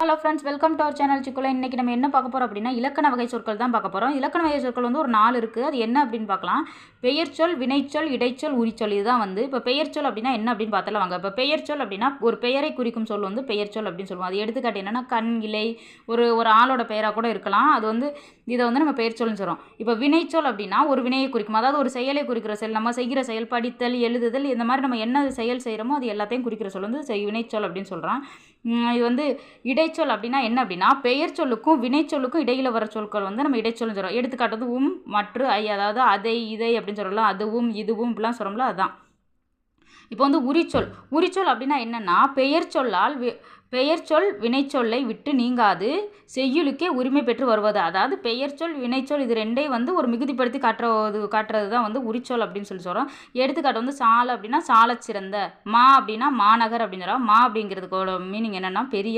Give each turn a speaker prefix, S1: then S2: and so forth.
S1: Hello friends welcome to our channel சிக்குல இன்றைக்கி நம்ம என்ன பார்க்க போகிறோம் அப்படின்னா இலக்கண வகை சொற்கள் தான் பார்க்க போகிறோம் இலக்கண வகை சொற்கள் வந்து ஒரு நாலு இருக்குது அது என்ன அப்படின்னு பார்க்கலாம். பெயர்ச்சொல் வினைச்சொல் இடைச்சொல் உரிச்சொல் இதுதான் வந்து. இப்போ பெயர்ச்சொல் அப்படின்னா என்ன அப்படின்னு பார்த்தாலும் வாங்க. இப்போ பெயர்ச்சொல் அப்படின்னா ஒரு பெயரை குறிக்கும் சொல் வந்து பெயர்ச்சொல் அப்படின்னு சொல்லுவோம். அது எடுத்துக்காட்டு என்னென்னா கண் இலை ஒரு ஒரு ஆளோட பெயராக கூட இருக்கலாம். அது வந்து இதை வந்து நம்ம பெயர்ச்சொல்னு சொல்கிறோம் இப்போ வினைச்சொல் அப்படின்னா ஒரு வினையை குறிக்கும். அதாவது ஒரு செயலை குறிக்கிற செயல் நம்ம செய்கிற செயல் படித்தல் எழுதுதல் இந்த மாதிரி நம்ம என்ன செயல் செய்கிறோமோ அது எல்லாத்தையும் குறிக்கிற சொல் வந்து செய் வினைச்சொல் அப்படின்னு சொல்கிறோம் இது வந்து இடை இடைச்சொல் அப்படின்னா என்ன அப்படின்னா பெயர் சொல்லுக்கும் வினைச்சொல்லுக்கும் இடையில வர சொற்கள் வந்து நம்ம இடைச்சொல்னு சொல்கிறோம் எடுத்துக்காட்டது உம் மற்ற ஐ அதாவது அதை இதை அப்படின்னு சொல்லலாம். அதுவும் இதுவும் இப்படிலாம் சொல்கிறோம்ல அதுதான் இப்போ வந்து உரிச்சொல். உரிச்சொல் அப்படின்னா என்னென்னா பெயர் சொல்லால் வி பெயர்ச்சொல் வினைச்சொல்லை விட்டு நீங்காது செய்யுளுக்கே உரிமை பெற்று வருவது. அதாவது பெயர்ச்சொல் வினைச்சொல் இது ரெண்டையும் வந்து ஒரு மிகுதிப்படுத்தி காட்டுறது காட்டுறது தான் வந்து உரிச்சொல் அப்படின்னு சொல்லி சொல்கிறோம் எடுத்துக்காட்டு வந்து சாலை அப்படின்னா சாலை சிறந்த மா அப்படின்னா மாநகர் அப்படின்னு சொல்கிறோம் மா அப்படிங்கிறதுக்கோட மீனிங் என்னென்னா பெரிய